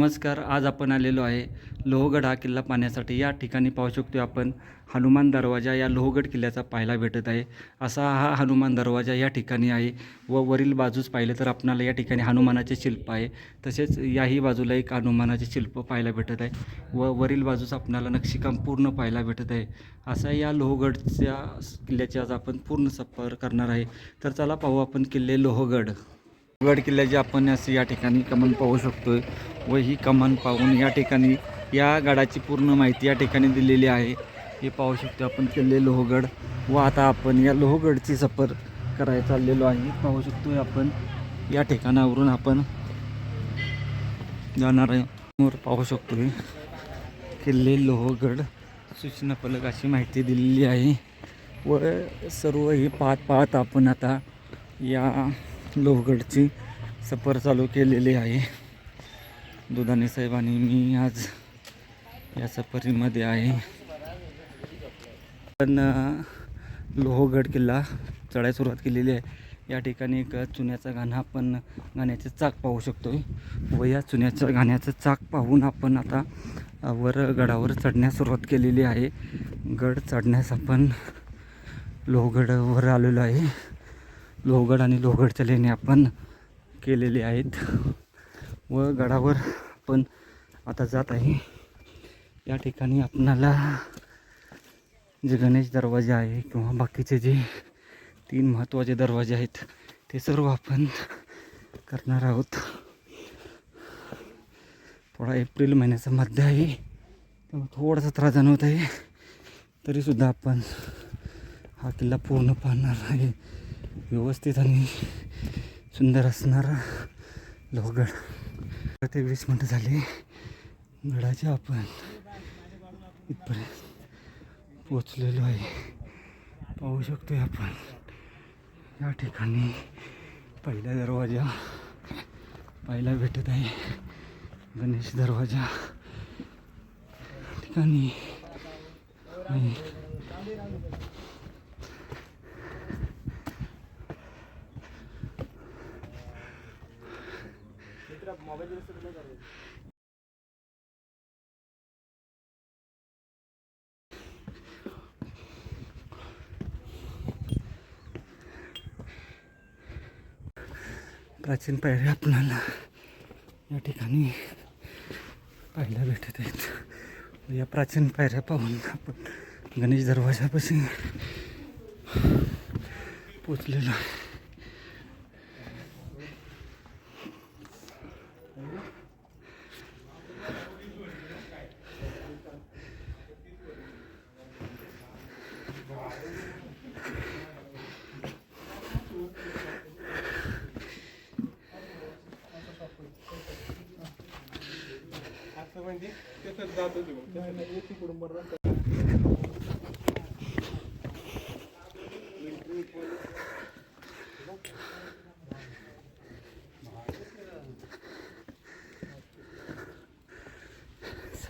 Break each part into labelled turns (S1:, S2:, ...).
S1: नमस्कार आज आपण आलेलो आहे लोहगड हा किल्ला पाहण्यासाठी. या ठिकाणी पाहू शकतो आपण हनुमान दरवाजा. या लोहगड किल्ल्याचा पाहायला भेटत आहे. असा हा हनुमान दरवाजा या ठिकाणी आहे व वरील बाजूस पाहिलं तर आपणाला या ठिकाणी हनुमानाचे शिल्प आहे. तसेच याही बाजूला एक हनुमानाचे शिल्प पाहायला भेटत आहे व वरील बाजूस आपणाला नक्षीकाम पूर्ण पाहायला भेटत आहे. असा या लोहगडच्या किल्ल्याची आज आपण पूर्ण सफर करणार आहे. तर चला पाहू आपण किल्ले लोहगड. गड किल्ल्याची आपण असे या ठिकाणी कमान पाहू शकतो व ही कमान पाहून या ठिकाणी या गडाची पूर्ण माहिती या ठिकाणी दिलेली आहे. हे पाहू शकतो आपण किल्ले लोहगड व आता आपण या लोहगडची सफर करायला चाललेलो आहे. पाहू शकतो आपण या ठिकाणावरून आपण जाणार आहे. समोर पाहू शकतो किल्ले लोहगड सूचना फलक अशी माहिती दिलेली आहे. व सर्व हे पाहत पाहत आपण आता या लोहगडची सफर चालू केलेली आहे. दुधाने साहेबांनी मी आज या सफरीमध्ये आहे. पण लोहगड किल्ला चढायला सुरुवात केलेली आहे. या ठिकाणी एक चुन्याचा गाणं आपण गाण्याचे चाक पाहू शकतो व या चुन्याच्या गाण्याचं चाक पाहून आपण आता वर गडावर चढण्यास सुरुवात केलेली आहे. गड चढण्यास आपण लोहगडवर आलेलो आहे. लोहगड आणि लोहगडच्या लेणी आपण केलेले आहेत. व गडावर आपण आता जात आहे. या ठिकाणी आपणाला जे गणेश दरवाजे आहे किंवा बाकीचे जे तीन महत्त्वाचे दरवाजे आहेत ते सर्व आपण करणार आहोत. थोडा एप्रिल महिन्याचा मध्य आहे. त्यामुळे थोडासा त्रास जाणवत आहे. तरीसुद्धा आपण हा किल्ला पूर्ण पाहणार आहे. व्यवस्थित आणि सुंदर असणारा लोहगड. ते वीस मिनटं झाली. गडाचे आपण इथपर्यंत पोचलेलो आहे. पाहू शकतोय आपण. या ठिकाणी पहिला दरवाजा पाहायला भेटत आहे. गणेश दरवाजा. या ठिकाणी. प्राचीन पायऱ्या आपल्याला या ठिकाणी पाहायला भेटत आहेत. या प्राचीन पायऱ्या पाहून आपण गणेश दरवाजापासून पोचलेलो आहे.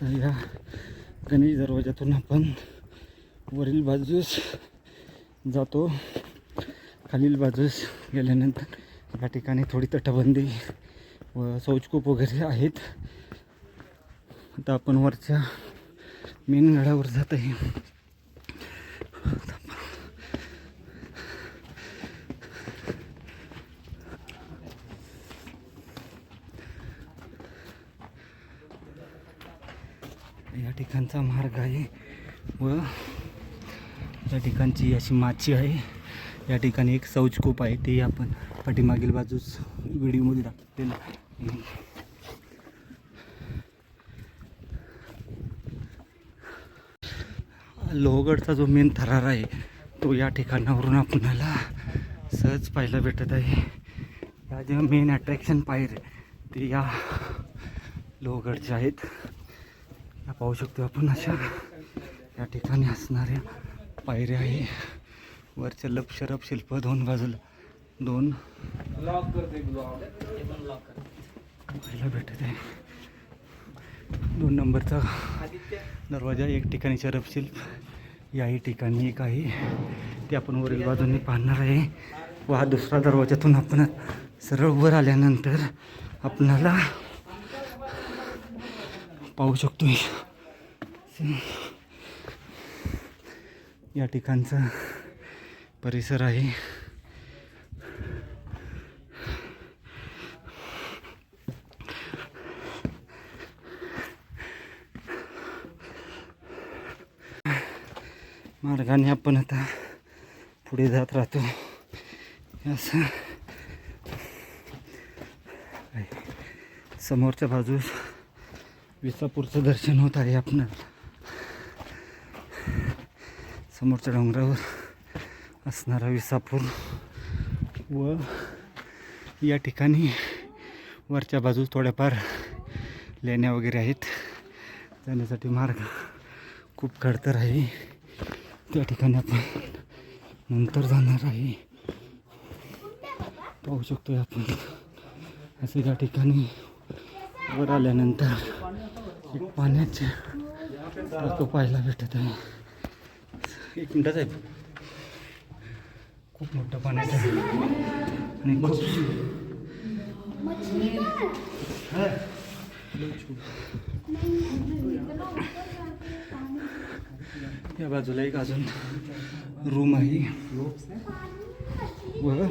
S2: असं
S1: या गणेश दरवाजातून आपण वरील बाजूस जातो. खालील बाजूस गेल्यानंतर या ठिकाणी थोडी तटबंदी व शौचकूप वगैरे आहेत. आता आपण वरच्या मेन गडावर जात आहे या मार्ग आहे व या ठिकाणची अशी माची आहे. या ठिकाणी एक शौचकूप आहे ते आपण पाठीमागील बाजूस व्हिडिओमध्ये दाखवलेलं आहे. लोहगडचा जो मेन थरार आहे तो या ठिकाणावरून आपणाला सहज पाहायला भेटत आहे. या ज्या मेन अट्रॅक्शन पायर ते या लोहगडच्या आहेत. पाहू शकतो आपण अशा या ठिकाणी असणाऱ्या पायऱ्या आहे. वरच्या लप शरप शिल्प दोन बाजूला दोन.
S2: लॉक करते ब्लॉक
S1: पाहायला भेटत. आहे दोन नंबरचा दरवाजा एक ठिकाणी शरफ शिल्प याही ठिकाणी एक आहे. ते आपण वरील बाजूने पाहणार आहे. व हा दुसरा दरवाजातून आपण सरळ वर आल्यानंतर आपणाला पाहू शकतोय. या ठिकाणचा परिसर आहे. मार्गाने आपण आता पुढे जात राहतो असं. समोरच्या बाजूस विसापूरचं दर्शन होत आहे आपण समोरच्या डोंगरावर असणारा विसापूर व या ठिकाणी वरच्या बाजूस थोड्याफार लेण्या वगैरे आहेत. जाण्यासाठी मार्ग खूप खडतर आहे. त्या ठिकाणी आपण नंतर जाणार आहे. पाहू शकतो आपण. असे त्या ठिकाणी वर आल्यानंतर पाण्याचे. टाकं पाहायला भेटत आहे. एक मिनटाच आहे खूप मोठं पाण्याचं आणि खूप या बाजूला एक अजून रूम आहे. व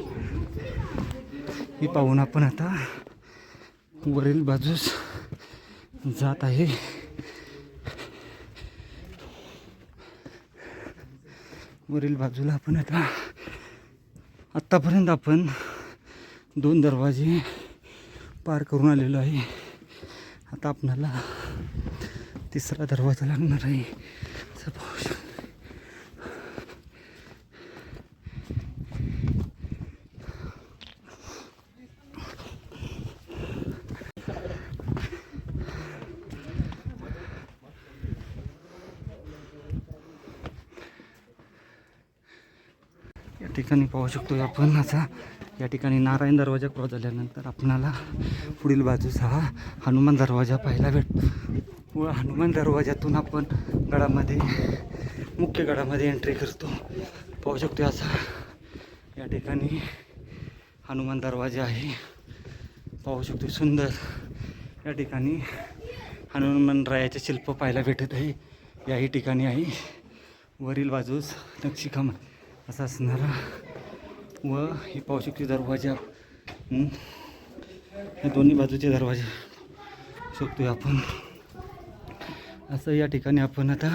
S1: ही पाहून आपण आता वरील बाजूस जात आहे. वरील बाजूला आपण आता आत्तापर्यंत आपण दोन दरवाजे पार करून आलेलो आहे. आता आपणाला तिसरा दरवाजा लागणार आहे. या ठिकाणी पाहू शकतो आपण. असा या ठिकाणी नारायण दरवाजा क्रॉस झाल्यानंतर आपणाला पुढील बाजूस हा हनुमान दरवाजा पाहायला भेटतो. व हनुमान दरवाजातून आपण गडामध्ये मुख्य गडामध्ये एंट्री करतो. पाहू शकतो असा या ठिकाणी हनुमान दरवाजा आहे. पाहू शकतो सुंदर या ठिकाणी हनुमानरायाचे शिल्प पाहायला भेटत आहे. याही ठिकाणी आहे. वरील बाजूस नक्षीकाम असा असणारा व हे पाहू शकतो दरवाजा. हे दोन्ही बाजूचे दरवाजे शकतो आपण. असं या ठिकाणी आपण आता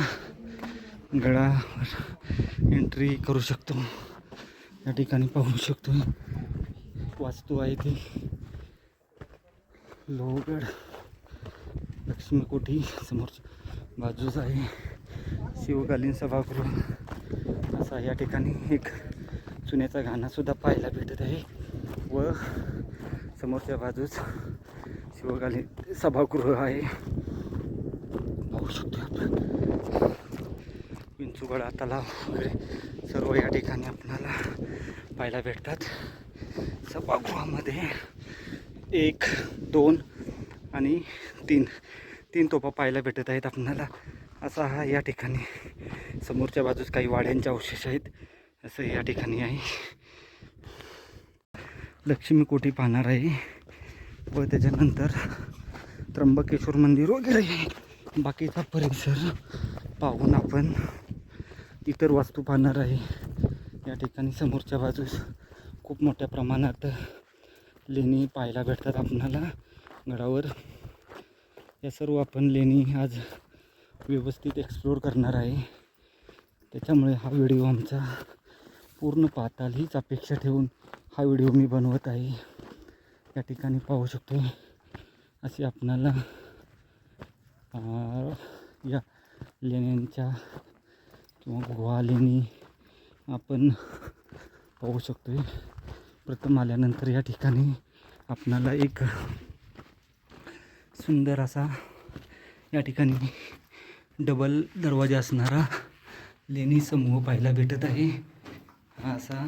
S1: गडावर एंट्री करू शकतो. या ठिकाणी पाहू शकतो वास्तू आहे ती. लोहगड लक्ष्मीकोठी समोरच्या बाजूच आहे. शिवकालीन सभागृह. असा या ठिकाणी एक चुन्याचा घाणासुद्धा पाहायला भेटत आहे व समोरच्या बाजूस शिवगाली सभागृह आहे. पाहू शकतो आपण. विंचुगडा तलाव वगैरे सर्व या ठिकाणी आपणाला पाहायला भेटतात. सभागृहामध्ये एक दोन आणि तीन तीन तोपा पाहायला भेटत आहेत आपणाला. असा हा या ठिकाणी समोरच्या बाजूस काही वाड्यांचे अवशेष आहेत. असं या ठिकाणी आहे. लक्ष्मी कोठी पाहणार आहे. व त्याच्यानंतर त्र्यंबकेश्वर मंदिर वगैरे बाकीचा परिसर पाहून आपण इतर वास्तू पाहणार आहे. या ठिकाणी समोरच्या बाजूस खूप मोठ्या प्रमाणात लेणी पाहायला भेटतात आपणाला. गडावर या सर्व आपण लेणी आज व्यवस्थित एक्सप्लोअर करणार आहे. त्याच्यामुळे हा व्हिडिओ आमचा पूर्ण पाहताल हीच अपेक्षा ठेवून हा व्हिडिओ मी बनवत आहे. या ठिकाणी पाहू शकतो असे आपणाला या लेण्यांच्या किंवा गुहा लेणी आपण पाहू शकतो प्रथम आल्यानंतर या ठिकाणी आपणाला एक सुंदर असा या ठिकाणी डबल दरवाजा असणारा लेणी समूह पाहायला भेटत आहे. हा असा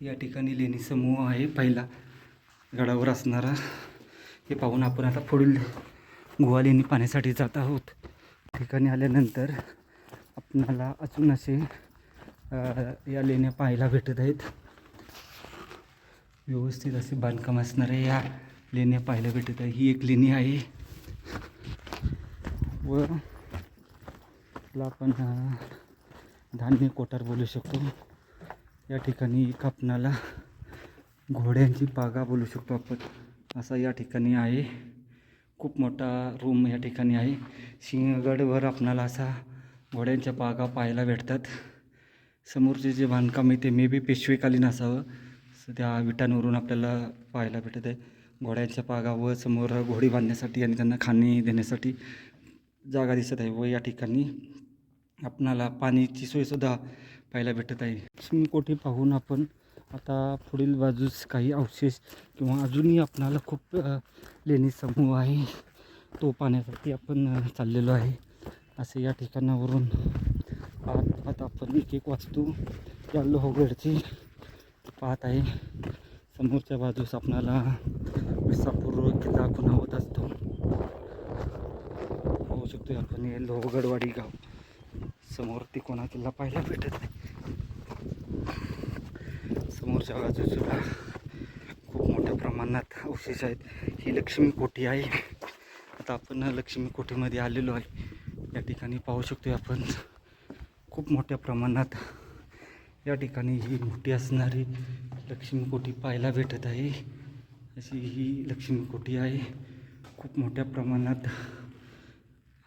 S1: या ठिकाणी लेणी समूह आहे पहिला गडावर असणारा. हे पाहून आपण आता पुढील गुहा लेणी पाहण्यासाठी जात आहोत. ठिकाणी आल्यानंतर आपणाला अजून असे या लेण्या पाहायला भेटत आहेत. व्यवस्थित असे बांधकाम असणारे या लेण्या पाहायला भेटत आहे ही एक लेणी आहे. व याला आपण धान्य कोठार बोलू शकतो. या ठिकाणी एक आपणाला घोड्यांची पागा बोलू शकतो आपण. असा या ठिकाणी आहे. खूप मोठा रूम या ठिकाणी आहे. सिंहगडवर आपणाला असा घोड्यांच्या पागा पाहायला भेटतात. समोरचे जे बांधकाम आहे ते मे बी पेशवेकालीन असावं. त्या विटांवरून आपल्याला पाहायला भेटत आहे. घोड्यांच्या पागा व समोर घोडी बांधण्यासाठी आणि त्यांना खाणे देण्यासाठी जागा दिसत आहे व या ठिकाणी आपणाला पाण्याची सोयसुद्धा पाहायला भेटत आहे. लक्ष्मी पाहून आपण आता पुढील बाजूस काही अवशेष किंवा अजूनही आपणाला खूप लेणी समूह आहे. तो पाहण्यासाठी आपण चाललेलो आहे. असे या ठिकाणावरून पाहत पाहत आपण एक एक वास्तू या लोहगडची पाहत आहे. समोरच्या बाजूस आपणाला विसापूर्व किल्ला खुणावत असतो. पाहू आपण हे लोहगडवाडी गाव. समोर तिकोणा किल्ला पाहायला भेटत आहे समोरच्या बाजूसुद्धा खूप मोठ्या प्रमाणात अवशेष आहेत. ही लक्ष्मी कोठी आहे. आता आपण लक्ष्मी कोठीमध्ये आलेलो आहे. या ठिकाणी पाहू शकतो आपण. खूप मोठ्या प्रमाणात या ठिकाणी ही मोठी असणारी लक्ष्मी कोठी पाहायला भेटत आहे. अशी ही लक्ष्मी कोठी आहे. खूप मोठ्या प्रमाणात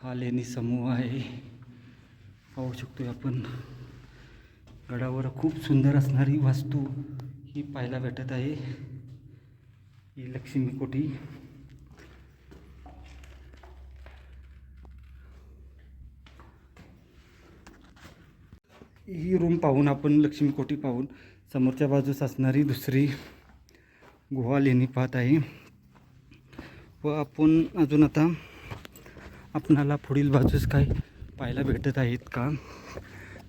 S1: हा लेणी समूह आहे. पाहू शकतो आपण. गडावर खूप सुंदर असणारी वास्तू ही पाहायला भेटत आहे. ही लक्ष्मी कोठी. ही रूम पाहून आपण लक्ष्मी कोठी पाहून समोरच्या बाजूस असणारी दुसरी गुहा लेणी पाहत आहे. व आपण अजून आता आपणाला पुढील बाजूस काय पाहायला भेटत आहेत का?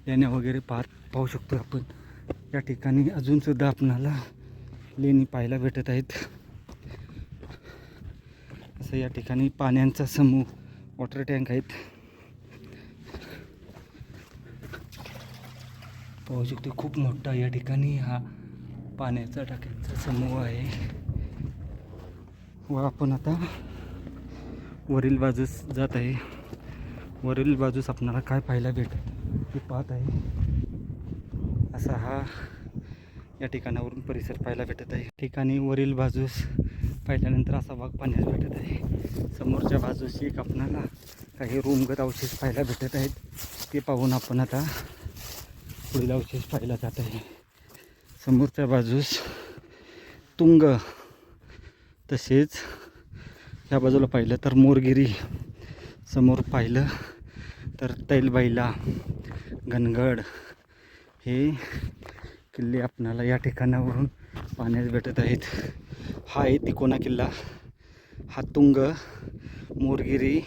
S1: लेण्या वगैरे पाहत पाहू शकतो आपण. या ठिकाणी अजूनसुद्धा आपणाला लेणी पाहायला भेटत आहेत. असं या ठिकाणी पाण्यांचा समूह वॉटर टँक आहेत. पाहू शकतो खूप मोठा या ठिकाणी हा पाण्याचा टाक्यांचा समूह आहे. व आपण आता वरील बाजूस जात आहे. वरील बाजूस आपणाला काय पाहायला भेटेल ते पाहत आहे. असा हा या ठिकाणावरून परिसर पाहायला भेटत आहे. ठिकाणी वरील बाजूस पाहिल्यानंतर असा भाग पाण्यास भेटत आहे. समोरच्या बाजूस एक आपणाला काही रूमगत अवशेष पाहायला भेटत आहेत. ते पाहून आपण आता पुढील अवशेष पाहायला जात आहे. समोरच्या बाजूस तुंग तसेच या बाजूला पाहिलं तर मोरगिरी समोर पाहिलं तर तैलबाईला घनगड. हे किल्ले आपणाला या ठिकाणावरून पाहण्यास भेटत आहेत. हा आहे तिकोना किल्ला. हा तुंग मोरगिरी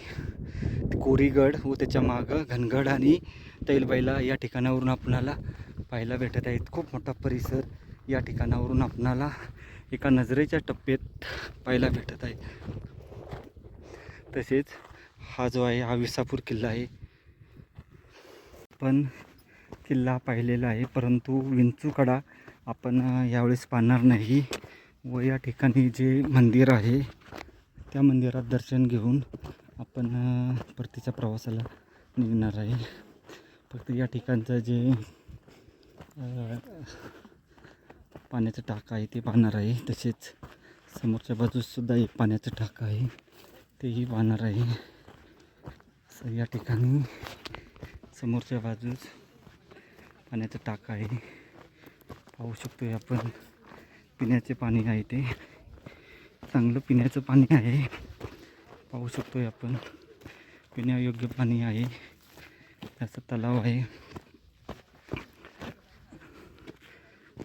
S1: कोरीगड व त्याच्या मागं घनगड आणि तैलबाईला या ठिकाणावरून आपणाला पाहायला भेटत आहेत. खूप मोठा परिसर या ठिकाणावरून आपणाला एका नजरेच्या टप्प्यात पाहायला भेटत आहे. तसेच हा जो आहे हा विसापूर किल्ला आहे. पण किल्ला पाहिलेला आहे परंतु विंचूकडा आपण यावेळेस पाहणार नाही. व या ठिकाणी जे मंदिर आहे त्या मंदिरात दर्शन घेऊन आपण परतीच्या प्रवासाला निघणार आहे. फक्त या ठिकाणचं जे पाण्याचं टाका आहे ते पाहणार आहे. तसेच समोरच्या बाजूससुद्धा एक पाण्याचं टाका आहे. तेही पाहणार आहे. असं या ठिकाणी समोरच्या बाजूस पाण्याचं टाक आहे. पाहू शकतो आपण पिण्याचे पाणी आहे ते. चांगलं पिण्याचं पाणी आहे. पाहू शकतो आपण पिण्यायोग्य पाणी आहे. त्याचा तलाव आहे.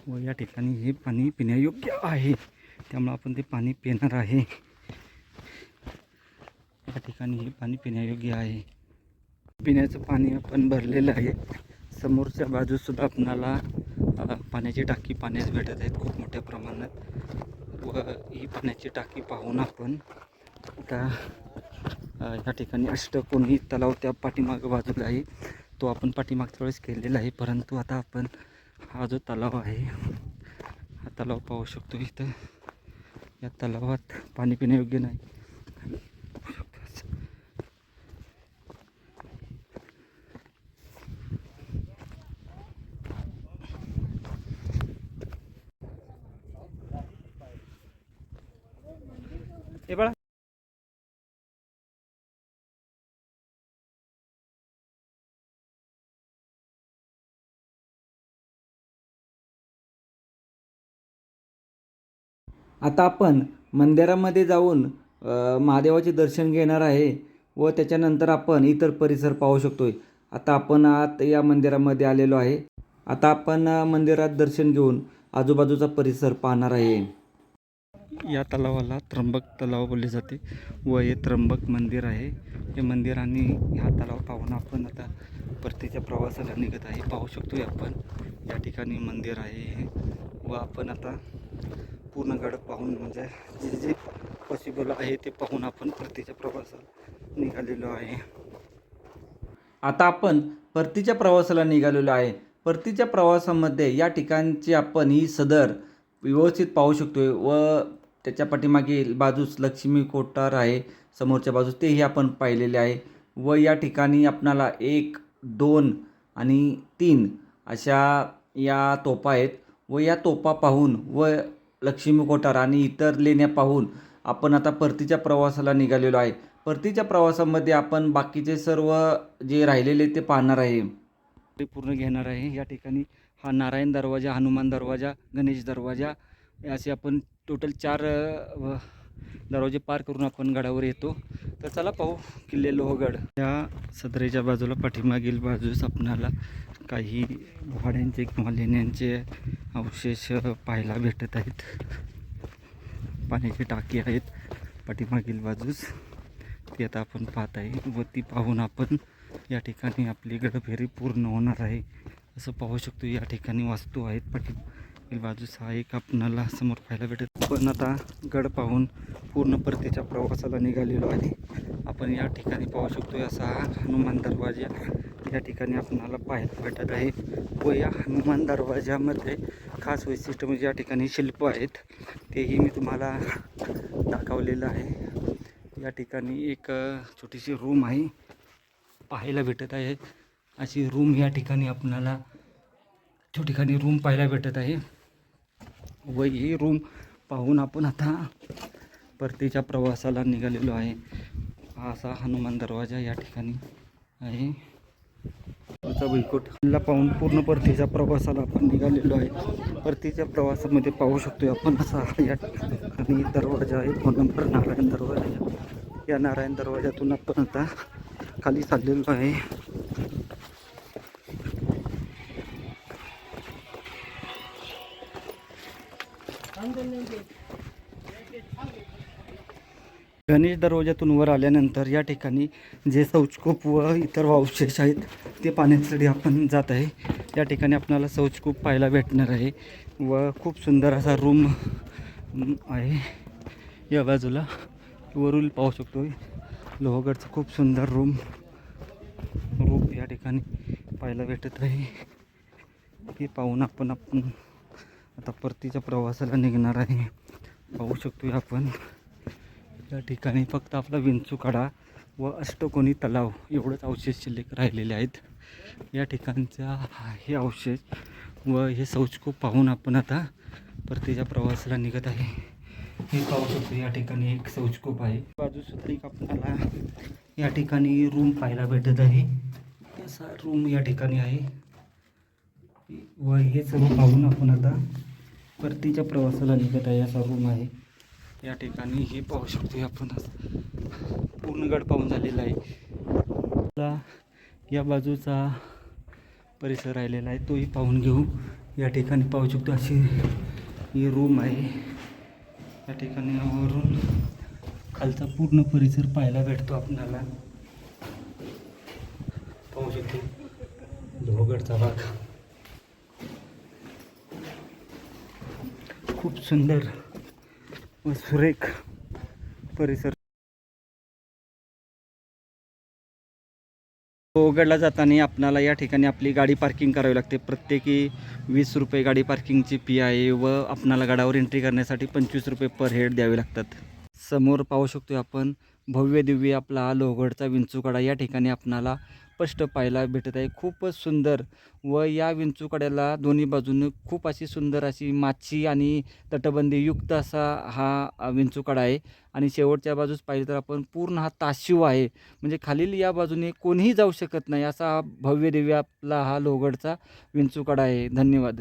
S1: व या ठिकाणी हे पाणी पिण्यायोग्य आहे. त्यामुळं आपण ते पाणी पिणार आहे. या ठिकाणी हे पाणी पिण्यायोग्य आहे. पिण्याचं पाणी आपण भरलेलं आहे. समोरच्या बाजूसुद्धा आपणाला पाण्याची टाकी पाण्यास भेटत आहेत खूप मोठ्या प्रमाणात. व ही पाण्याची टाकी पाहून आपण आता ह्या या ठिकाणी अष्टकोनी तलाव त्या पाठीमाग बाजूला आहे. तो आपण पाठीमागच्या वेळेस केलेला आहे. परंतु आता आपण हा जो तलाव आहे हा तलाव पाहू शकतो इथं. या तलावात पाणी पिण्यायोग्य नाही. आता आपण मंदिरामध्ये जाऊन महादेवाचे दर्शन घेणार आहे व त्याच्यानंतर आपण इतर परिसर पाहू शकतोय. आता आपण आत या मंदिरामध्ये आलेलो आहे. आता आपण मंदिरात दर्शन घेऊन आजूबाजूचा परिसर पाहणार आहे. या तलावाला त्र्यंबक तलाव बोलले जाते व हे त्र्यंबक मंदिर आहे. हे मंदिर आणि हा तलाव पाहून आपण आता परतीच्या प्रवासाला निघत आहे. पाहू शकतो आपण. या ठिकाणी मंदिर आहे हे व आपण आता पूर्ण गड पाहून म्हणजे जे जे पॉसिबल आहे ते पाहून आपण परतीच्या प्रवासाला निघालेलो आहे. आता आपण परतीच्या प्रवासाला निघालेलो आहे. परतीच्या प्रवासामध्ये या ठिकाणची आपण ही सदर व्यवस्थित पाहू शकतो व त्याच्या पाठीमागे बाजूस लक्ष्मी कोठार आहे समोरच्या बाजूस तेही आपण पाहिलेले आहे व या ठिकाणी आपणाला एक दोन आणि तीन अशा या तोपा आहेत व या तोपा पाहून व लक्ष्मी कोठार आणि इतर लेण्या पाहून आपण आता परतीच्या प्रवासाला निघालेलो आहे. परतीच्या प्रवासामध्ये आपण बाकीचे सर्व जे राहिलेले ते पाहणार आहे. ते पूर्ण घेणार आहे. या ठिकाणी हा नारायण दरवाजा हनुमान दरवाजा गणेश दरवाजा असे आपण टोटल चार दरवाजे पार करून आपण गडावर येतो. तर चला पाहू किल्ले लोहगड. या सदरेच्या बाजूला पाठीमागील बाजूस आपणाला काही वाड्यांचे किंवा लेण्यांचे अवशेष पाहायला भेटत आहेत. पाण्याची टाकी आहेत पाठीमागील बाजूस. ती आता आपण पाहत आहे. व ती पाहून आपण या ठिकाणी आपली गडफेरी पूर्ण होणार आहे. असं पाहू शकतो या ठिकाणी वास्तू आहेत पाठी बाजूस हा एक आपणाला समोर पाहायला भेटत पण आता गड पाहून पूर्ण परतीच्या प्रवासाला निघालेलो आहे. आपण या ठिकाणी पाहू शकतो असा हा हनुमान दरवाजा. या ठिकाणी आपणाला पाहायला भेटत आहे. व या हनुमान दरवाजामध्ये खास वैशिष्ट्य म्हणजे या ठिकाणी शिल्प आहेत. तेही मी तुम्हाला दाखवलेलं आहे. या ठिकाणी एक छोटीशी रूम आहे. पाहायला भेटत आहे. अशी रूम या ठिकाणी आपणाला त्या ठिकाणी रूम पाहायला भेटत आहे. व ही रूम पाहून आपण आता परतीच्या प्रवासाला निघालेलो आहे. हा असा हनुमान दरवाजा या ठिकाणी आहे. पुढचा पाहून पूर्ण परतीच्या प्रवासाला आपण निघालेलो आहे. परतीच्या प्रवासामध्ये पाहू शकतो आपण असा या ठिकाणी दरवाजा आहे. फोन नंबर नारायण दरवाजा या नारायण दरवाजातून आपण आता खाली चाललेलो आहे. गणेश दरवाजातून वर आल्यानंतर या ठिकाणी जे शौचकूप व इतर अवशेष आहेत ते पाहण्यासाठी आपण जात आहे. या ठिकाणी आपल्याला शौचकूप पाहायला भेटणार आहे व खूप सुंदर असा रूम आहे. या बाजूला वरून पाहू शकतो लोहगडचं खूप सुंदर रूम रूम या ठिकाणी पाहायला भेटत आहे. हे पाहून आपण आपण आता परतीच्या प्रवासाला निघणार आहे. पाहू शकतो आपण. या ठिकाणी फक्त आपला विंचूकडा व अष्टकोनी तलाव एवढंच अवशेष शिल्लक राहिलेले आहेत. या ठिकाणचा हे अवशेष व हे शौचकूप पाहून आपण आता परतीच्या प्रवासाला निघत आहे. हे पाहू शकतो या ठिकाणी एक शौचकूप आहे. बाजूसुद्धा एक आपल्याला या ठिकाणी रूम पाहायला भेटत आहे. असा रूम या ठिकाणी आहे. व हे सर्व पाहून आपण आता परतीच्या प्रवासाला निघत आहे. असा रूम आहे. या ठिकाणी हे पाहू शकतो आपण. पूर्णगड पूर्ण गड पाहून झालेला आहे. या बाजूचा परिसर राहिलेला आहे. तोही पाहून घेऊ. या ठिकाणी पाहू शकतो अशी ही रूम आहे. या ठिकाणी वरून खालचा पूर्ण परिसर पाहायला भेटतो आपणाला पाहू शकतो. लोहगडचा भाग. खूप सुंदर व सुरेख परिसर. लोहगडला जाताना आपणाला या ठिकाणी आपली गाडी पार्किंग करावी लागते. प्रत्येकी वीस रुपये गाडी पार्किंगची फी आहे व आपणाला गडावर एंट्री करण्यासाठी पंचवीस रुपये पर हेड द्यावे लागतात. समोर पाहू शकतो आपण भव्य दिव्य आपला लोहगडचा विंचूकडा या ठिकाणी आपणाला स्पष्ट पाहायला भेटत आहे. खूपच सुंदर व या विंचूकड्याला दोन्ही बाजूने खूप अशी सुंदर अशी माची आणि तटबंदीयुक्त असा हा विंचूकडा आहे. आणि शेवटच्या बाजूस पाहिलं तर आपण पूर्ण हा ताशिव आहे. म्हणजे खालील या बाजूने कोणीही जाऊ शकत नाही असा हा भव्य दिव्य आपला हा लोहगडचा विंचूकडा आहे. धन्यवाद.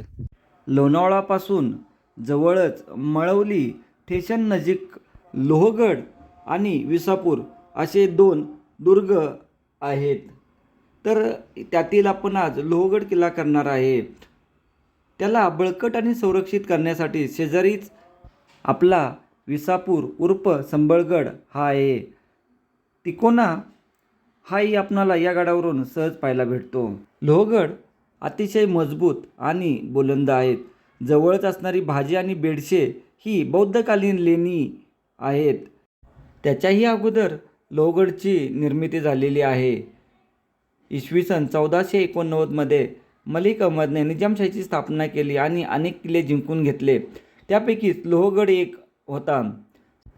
S1: लोणावळापासून जवळच मळवली
S3: ठेशन नजीक लोहगड आणि विसापूर असे दोन दुर्ग आहेत. तर त्यातील आपण आज लोहगड किल्ला करणार आहे. त्याला बळकट आणि संरक्षित करण्यासाठी शेजारीच आपला विसापूर उर्फ संबळगड हा आहे. तिकोना हाही आपणाला या गडावरून सहज पाहायला भेटतो. लोहगड अतिशय मजबूत आणि बुलंद आहेत. जवळच असणारी भाजी आणि बेडशे ही बौद्धकालीन लेणी आहेत. त्याच्याही अगोदर लोहगडची निर्मिती झालेली आहे. इसवी सन चौदाशे एकोणनव्वदमध्ये मलिक अहमदने निजामशाहीची स्थापना केली आणि अनेक किल्ले जिंकून घेतले. त्यापैकीच लोहगड एक होता.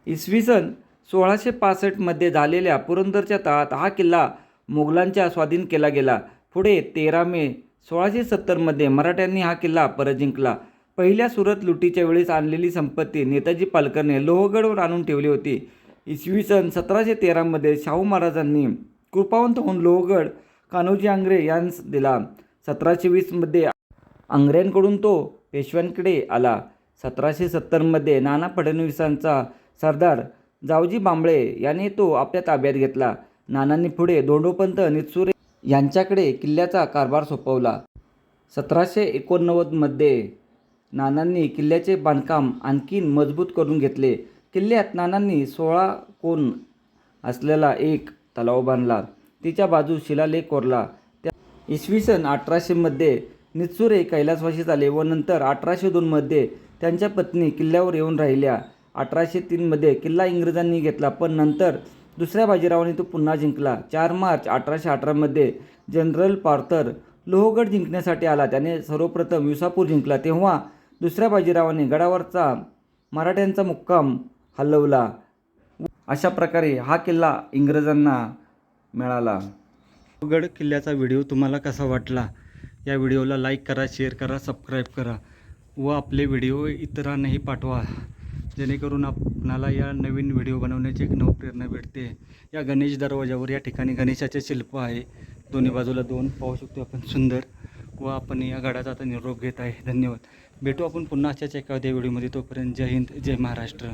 S3: इसवी सन सोळाशे पासष्टमध्ये झालेल्या पुरंदरच्या तहात हा किल्ला मुघलांच्या स्वाधीन केला गेला. पुढे तेरा मे सोळाशे सत्तरमध्ये मराठ्यांनी हा किल्ला परत जिंकला पहिल्या सुरत लुटीच्या वेळेस आणलेली संपत्ती नेताजी पालकरने लोहगडवर आणून ठेवली होती. इसवी सन सतराशे तेरामध्ये शाहू महाराजांनी कृपावंत होऊन लोहगड कान्होजी आंग्रे यांस दिला. सतराशे वीसमध्ये आंग्र्यांकडून तो पेशव्यांकडे आला. सतराशे सत्तरमध्ये नाना फडणवीसांचा सरदार जावजी बांबळे याने तो आपल्या ताब्यात घेतला. नानांनी पुढे धोंडोपंत नितसुरे यांच्याकडे किल्ल्याचा कारभार सोपवला. सतराशे एकोणनव्वदमध्ये नानांनी किल्ल्याचे बांधकाम आणखीन मजबूत करून घेतले. किल्ल्यात नानांनी सोळा कोण असलेला एक तलाव बांधला. तिच्या बाजूस शिलालेख कोरला. त्या इसवी सन अठराशेमध्ये नित्सुरे कैलासवाशी झाले व नंतर अठराशे दोनमध्ये त्यांच्या पत्नी किल्ल्यावर येऊन राहिल्या. अठराशे तीनमध्ये किल्ला इंग्रजांनी घेतला पण नंतर दुसऱ्या बाजीरावाने तो पुन्हा जिंकला. चार मार्च अठराशे अठरामध्ये जनरल पार्थर लोहगड जिंकण्यासाठी आला. त्याने सर्वप्रथम विसापूर जिंकला. तेव्हा दुसऱ्या बाजीरावाने गडावरचा मराठ्यांचा मुक्काम हलवला. अशा प्रकारे हा किल्ला इंग्रजांना मिळाला. गड किल्ल्याचा व्हिडिओ तुम्हाला कसा वाटला? या व्हिडिओला लाईक करा शेअर करा सबस्क्राईब करा व आपले व्हिडिओ इतरांनाही पाठवा. जेणेकरून आपणाला या नवीन व्हिडिओ बनवण्याची एक नवप्रेरणा भेटते. या गणेश दरवाजावर या ठिकाणी गणेशाचे शिल्प आहे. दोन्ही बाजूला दोन पाहू शकतो आपण सुंदर व आपण या गडाचा आता निरोप घेत आहे. धन्यवाद. भेटू आपण पुन्हा अशाच एखाद्या व्हिडिओमध्ये. तोपर्यंत जय हिंद जय महाराष्ट्र.